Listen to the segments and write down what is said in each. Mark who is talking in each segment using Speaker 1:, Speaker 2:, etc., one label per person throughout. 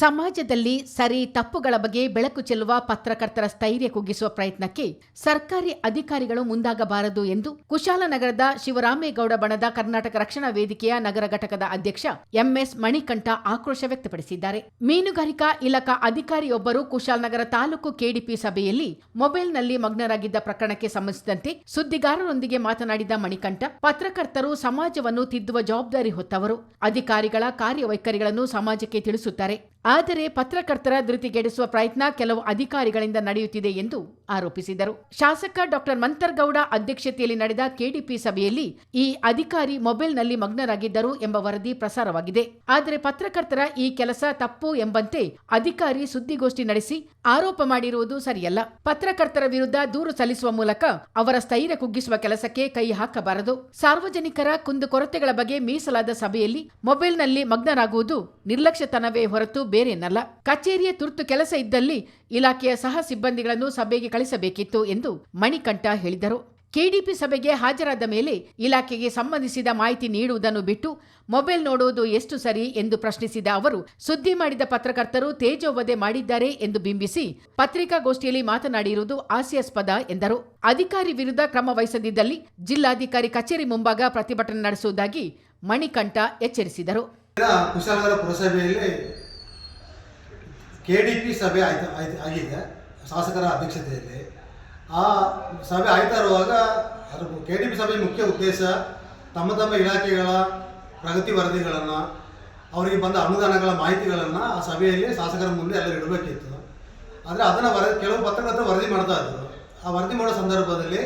Speaker 1: ಸಮಾಜದಲ್ಲಿ ಸರಿ ತಪ್ಪುಗಳ ಬಗ್ಗೆ ಬೆಳಕು ಚೆಲ್ಲುವ ಪತ್ರಕರ್ತರ ಸ್ಥೈರ್ಯ ಕುಗ್ಗಿಸುವ ಪ್ರಯತ್ನಕ್ಕೆ ಸರ್ಕಾರಿ ಅಧಿಕಾರಿಗಳು ಮುಂದಾಗಬಾರದು ಎಂದು ಕುಶಾಲನಗರದ ಶಿವರಾಮೇಗೌಡ ಬಣದ ಕರ್ನಾಟಕ ರಕ್ಷಣಾ ವೇದಿಕೆಯ ನಗರ ಘಟಕದ ಅಧ್ಯಕ್ಷ ಎಂಎಸ್ ಮಣಿಕಂಠ ಆಕ್ರೋಶ ವ್ಯಕ್ತಪಡಿಸಿದ್ದಾರೆ. ಮೀನುಗಾರಿಕಾ ಇಲಾಖಾ ಅಧಿಕಾರಿಯೊಬ್ಬರು ಕುಶಾಲನಗರ ತಾಲೂಕು ಕೆಡಿಪಿ ಸಭೆಯಲ್ಲಿ ಮೊಬೈಲ್ನಲ್ಲಿ ಮಗ್ನರಾಗಿದ್ದ ಪ್ರಕರಣಕ್ಕೆ ಸಂಬಂಧಿಸಿದಂತೆ ಸುದ್ದಿಗಾರರೊಂದಿಗೆ ಮಾತನಾಡಿದ ಮಣಿಕಂಠ, ಪತ್ರಕರ್ತರು ಸಮಾಜವನ್ನು ತಿದ್ದುವ ಜವಾಬ್ದಾರಿ ಹೊತ್ತವರು. ಅಧಿಕಾರಿಗಳ ಕಾರ್ಯವೈಖರಿಗಳನ್ನು ಸಮಾಜಕ್ಕೆ ತಿಳಿಸುತ್ತಾರೆ. ಆದರೆ ಪತ್ರಕರ್ತರ ಧೃತಿಗೆಡಿಸುವ ಪ್ರಯತ್ನ ಕೆಲವು ಅಧಿಕಾರಿಗಳಿಂದ ನಡೆಯುತ್ತಿದೆ ಎಂದು ಆರೋಪಿಸಿದರು ಶಾಸಕ ಡಾಕ್ಟರ್ ಮಂತರ್ಗೌಡ ಅಧ್ಯಕ್ಷತೆಯಲ್ಲಿ ನಡೆದ ಕೆಡಿಪಿ ಸಭೆಯಲ್ಲಿ ಈ ಅಧಿಕಾರಿ ಮೊಬೈಲ್ನಲ್ಲಿ ಮಗ್ನರಾಗಿದ್ದರು ಎಂಬ ವರದಿ ಪ್ರಸಾರವಾಗಿದೆ. ಆದರೆ ಪತ್ರಕರ್ತರ ಈ ಕೆಲಸ ತಪ್ಪು ಎಂಬಂತೆ ಅಧಿಕಾರಿ ಸುದ್ದಿಗೋಷ್ಠಿ ನಡೆಸಿ ಆರೋಪ ಮಾಡಿರುವುದು ಸರಿಯಲ್ಲ. ಪತ್ರಕರ್ತರ ವಿರುದ್ಧ ದೂರು ಸಲ್ಲಿಸುವ ಮೂಲಕ ಅವರ ಸ್ಥೈರ್ಯ ಕುಗ್ಗಿಸುವ ಕೆಲಸಕ್ಕೆ ಕೈ ಹಾಕಬಾರದು. ಸಾರ್ವಜನಿಕರ ಕುಂದುಕೊರತೆಗಳ ಬಗ್ಗೆ ಮೀಸಲಾದ ಸಭೆಯಲ್ಲಿ ಮೊಬೈಲ್ನಲ್ಲಿ ಮಗ್ನರಾಗುವುದು ನಿರ್ಲಕ್ಷ್ಯತನವೇ ಹೊರತು ಬೇರೇನಲ್ಲ. ಕಚೇರಿಯ ತುರ್ತು ಕೆಲಸ ಇದ್ದಲ್ಲಿ ಇಲಾಖೆಯ ಸಹ ಸಿಬ್ಬಂದಿಗಳನ್ನು ಸಭೆಗೆ ಕಳಿಸಬೇಕಿತ್ತು ಎಂದು ಮಣಿಕಂಠ ಹೇಳಿದರು. ಕೆಡಿಪಿ ಸಭೆಗೆ ಹಾಜರಾದ ಮೇಲೆ ಇಲಾಖೆಗೆ ಸಂಬಂಧಿಸಿದ ಮಾಹಿತಿ ನೀಡುವುದನ್ನು ಬಿಟ್ಟು ಮೊಬೈಲ್ ನೋಡುವುದು ಎಷ್ಟು ಸರಿ ಎಂದು ಪ್ರಶ್ನಿಸಿದ ಅವರು, ಸುದ್ದಿ ಮಾಡಿದ ಪತ್ರಕರ್ತರು ತೇಜೋವಧೆ ಮಾಡಿದ್ದಾರೆ ಎಂದು ಬಿಂಬಿಸಿ ಪತ್ರಿಕಾಗೋಷ್ಠಿಯಲ್ಲಿ ಮಾತನಾಡಿರುವುದು ಹಾಸ್ಯಾಸ್ಪದ ಎಂದರು. ಅಧಿಕಾರಿ ವಿರುದ್ಧ ಕ್ರಮ ವಹಿಸದಿದ್ದಲ್ಲಿ ಜಿಲ್ಲಾಧಿಕಾರಿ ಕಚೇರಿ ಮುಂಭಾಗ ಪ್ರತಿಭಟನೆ ನಡೆಸುವುದಾಗಿ ಮಣಿಕಂಠ ಎಚ್ಚರಿಸಿದರು.
Speaker 2: ಪುರಸಭೆಯಲ್ಲಿ ಕೆಡಿಪಿ ಸಭೆ ಆಗಿದೆ. ಶಾಸಕರ ಅಧ್ಯಕ್ಷತೆಯಲ್ಲಿ. ಆ ಸಭೆ ಆಯ್ತಾ ಇರುವಾಗ ಅದು ಕೆ ಡಿ ಪಿ ಸಭೆಯ ಮುಖ್ಯ ಉದ್ದೇಶ ತಮ್ಮ ತಮ್ಮ ಇಲಾಖೆಗಳ ಪ್ರಗತಿ ವರದಿಗಳನ್ನು, ಅವರಿಗೆ ಬಂದ ಅನುದಾನಗಳ ಮಾಹಿತಿಗಳನ್ನು ಆ ಸಭೆಯಲ್ಲಿ ಶಾಸಕರ ಮುಂದೆ ಎಲ್ಲ ಇಡಬೇಕಿತ್ತು. ಆದರೆ ಅದನ್ನು ವರದಿ, ಕೆಲವು ಪತ್ರಕರ್ತರು ವರದಿ ಮಾಡ್ತಾ ಇದ್ದರು ಆ ವರದಿ ಮಾಡೋ ಸಂದರ್ಭದಲ್ಲಿ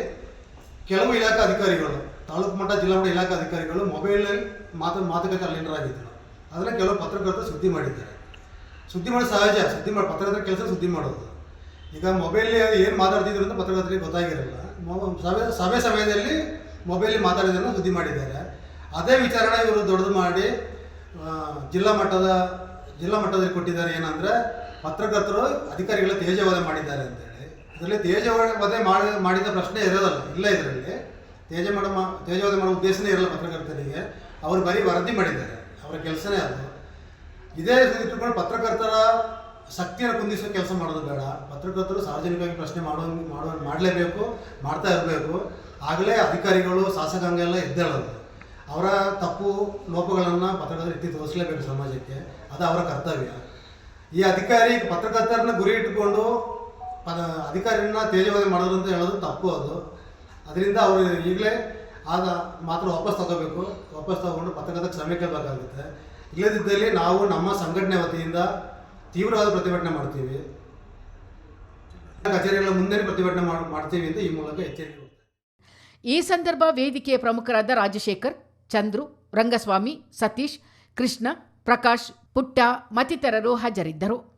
Speaker 2: ಕೆಲವು ಇಲಾಖಾ ಅಧಿಕಾರಿಗಳು, ತಾಲೂಕು ಮಟ್ಟ, ಜಿಲ್ಲಾ ಮಟ್ಟ ಇಲಾಖಾ ಅಧಿಕಾರಿಗಳು ಮೊಬೈಲಲ್ಲಿ ಮಾತು, ಮಾತುಕತೆ ಅಲ್ಲಿಂದರಾಗಿದ್ದರು ಅದನ್ನು ಕೆಲವು ಪತ್ರಕರ್ತರು ಸುದ್ದಿ ಮಾಡಿದ್ದಾರೆ. ಸುದ್ದಿ ಮಾಡೋದು ಸಹಜ, ಸುದ್ದಿ ಮಾಡಿ ಪತ್ರಕರ್ತರ ಕೆಲಸ ಸುದ್ದಿ ಮಾಡೋದು. ಈಗ ಮೊಬೈಲ್ ಏನು ಮಾತಾಡ್ತಿದ್ರು ಅಂತ ಪತ್ರಕರ್ತರಿಗೆ ಗೊತ್ತಾಗಿರಲ್ಲ. ಸಭೆ ಸಭೆ ಸಮಯದಲ್ಲಿ ಮೊಬೈಲ್ ಮಾತಾಡಿದ್ರು ಸುದ್ದಿ ಮಾಡಿದ್ದಾರೆ. ಅದೇ ವಿಚಾರಣೆ ಇವರು ದೊಡ್ಡದು ಮಾಡಿ ಜಿಲ್ಲಾ ಮಟ್ಟದ, ಜಿಲ್ಲಾ ಮಟ್ಟದಲ್ಲಿ ಕೊಟ್ಟಿದ್ದಾರೆ ಏನಂದರೆ ಪತ್ರಕರ್ತರು ಅಧಿಕಾರಿಗಳ ತೇಜವಧೆ ಮಾಡಿದ್ದಾರೆ ಅಂತೇಳಿ ಇದರಲ್ಲಿ ತೇಜವಧೆ ಮಾಡಿ, ಮಾಡಿದ ಪ್ರಶ್ನೆ ಇರೋದಲ್ಲ, ಇಲ್ಲ ಇದರಲ್ಲಿ. ತೇಜ ಮಾಡ ತೇಜವಧೆ ಮಾಡೋ ಉದ್ದೇಶನೇ ಇರಲ್ಲ ಪತ್ರಕರ್ತರಿಗೆ. ಅವರು ಬರೀ ವರದಿ ಮಾಡಿದ್ದಾರೆ. ಅವರ ಕೆಲಸನೇ ಅದು. ಇದೇ ಇಟ್ಕೊಂಡು ಪತ್ರಕರ್ತರ ಶಕ್ತಿಯನ್ನು ಕುಂದಿಸೋ ಕೆಲಸ ಮಾಡೋದು ಬೇಡ. ಪತ್ರಕರ್ತರು ಸಾರ್ವಜನಿಕವಾಗಿ ಪ್ರಶ್ನೆ ಮಾಡೋ ಮಾಡೋ, ಮಾಡಲೇಬೇಕು, ಮಾಡ್ತಾ ಇರಬೇಕು. ಆಗಲೇ ಅಧಿಕಾರಿಗಳು, ಶಾಸಕಾಂಗ ಎಲ್ಲ ಎದ್ದೇಳೋದು ಅವರ ತಪ್ಪು ಲೋಪಗಳನ್ನು ಪತ್ರಕರ್ತರು ಎತ್ತಿ ತೋರಿಸಲೇಬೇಕು ಸಮಾಜಕ್ಕೆ. ಅದು ಅವರ ಕರ್ತವ್ಯ. ಈ ಅಧಿಕಾರಿ ಪತ್ರಕರ್ತರನ್ನ ಗುರಿ ಇಟ್ಟುಕೊಂಡು ಪದ ಅಧಿಕಾರಿನ ತೇಜವಾಗಿ ಮಾಡೋದು ಅಂತ ಹೇಳೋದು ತಪ್ಪು ಅದು. ಅದರಿಂದ ಅವರು ಈಗಲೇ ಆಗ ಮಾತ್ರ ವಾಪಸ್ ತಗೋಬೇಕು. ವಾಪಸ್ ತಗೊಂಡು ಪತ್ರಕರ್ತ ಕ್ಷಮೆ ಕೇಳಬೇಕಾಗುತ್ತೆ ಇಲ್ಲದಿದ್ದಲ್ಲಿ ನಾವು ನಮ್ಮ ಸಂಘಟನೆ ವತಿಯಿಂದ ತೀವ್ರವಾದ ಪ್ರತಿಭಟನೆ ಮಾಡ್ತೀವಿ ಕಚೇರಿಗಳ ಮುಂದೆ ಪ್ರತಿಭಟನೆ ಮಾಡ್- ಮಾಡ್ತೀವಿ ಅಂತ ಈ ಮೂಲಕ ಎಚ್ಚರಿಕೆ.
Speaker 1: ಈ ಸಂದರ್ಭ ವೇದಿಕೆಯ ಪ್ರಮುಖರಾದ ರಾಜಶೇಖರ್, ಚಂದ್ರು, ರಂಗಸ್ವಾಮಿ, ಸತೀಶ್, ಕೃಷ್ಣ, ಪ್ರಕಾಶ್, ಪುಟ್ಟ ಮತ್ತಿತರರು ಹಾಜರಿದ್ದರು